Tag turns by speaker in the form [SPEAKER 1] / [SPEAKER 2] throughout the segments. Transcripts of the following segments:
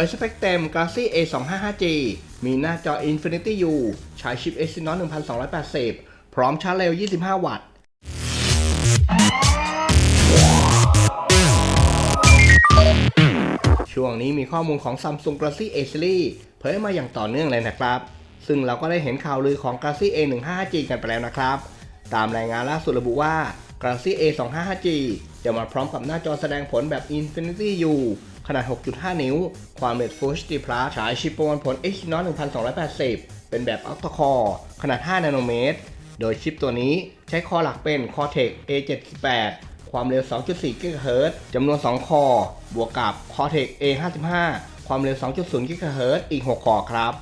[SPEAKER 1] ยสเปคเต็ม Galaxy A 2 5 5 G มีหน้าจอ Infinity U ใช้ชิป Exynos 1280 พร้อมชาร์จเร็ว 25 วัตต์ ช่วงนี้มีข้อมูลของ Samsung Galaxy A Series เผยมาอย่างต่อเนื่องเลยนะครับ ซึ่งเราก็ได้เห็นข่าวลือของ Galaxy A 1 5 5 G กันไปแล้วนะครับ ตามรายงานล่าสุดระบุว่า Galaxy A 2 5 5 G จะมาพร้อมกับหน้าจอแสดงผลแบบ Infinity U ขนาด 6.5 นิ้ว ความเร็ว Full HD Plus ใช้ชิปประมวลผล Exynos 1280 เป็นแบบ Octa Core ขนาด 5 นาโนเมตร โดยชิปตัวนี้ใช้คอหลักเป็น Cortex A78 ความเร็ว 2.4 GHz จำนวน 2 คอ บวกกับ Cortex A55 ความเร็ว 2.0 GHz อีก 6 คอครับ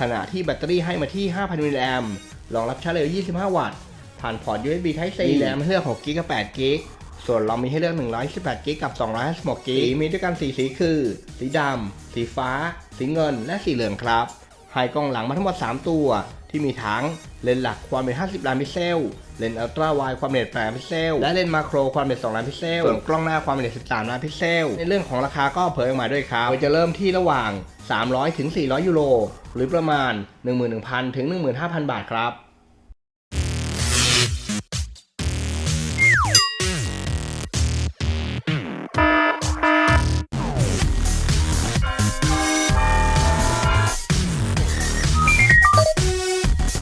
[SPEAKER 1] ขณะที่แบตเตอรี่ให้มาที่ 5,000 มิลลิแอมป์รองรับชาร์จเร็ว 25 วัตต์ ผ่านพอร์ต USB Type C แรมเลือก6กิกกับ8กิก ส่วนเรามีให้เลือก 128 กิกกับ 256 กิกสีมีด้วยกัน 4 สีคือ สีดำ สีฟ้า สีเงิน และสีเหลืองครับให้กล้องหลังมาทั้งหมด 3 ตัว ที่มีทั้งเลนส์หลักความเป็น50 ล้านพิกเซล เลนส์อัลตร้าไวด์ความเป็น8ล้านพิกเซล และเลนส์มาโครความเป็น2ล้านพิกเซล ส่วนกล้องหน้าความเป็น13 ล้านพิกเซล ในเรื่องของราคาก็เผยออกมาด้วยครับโดยจะเริ่มที่ระหว่าง 300 ถึง 400 ยูโร หรือประมาณ 11,000 ถึง 15,000 บาทครับ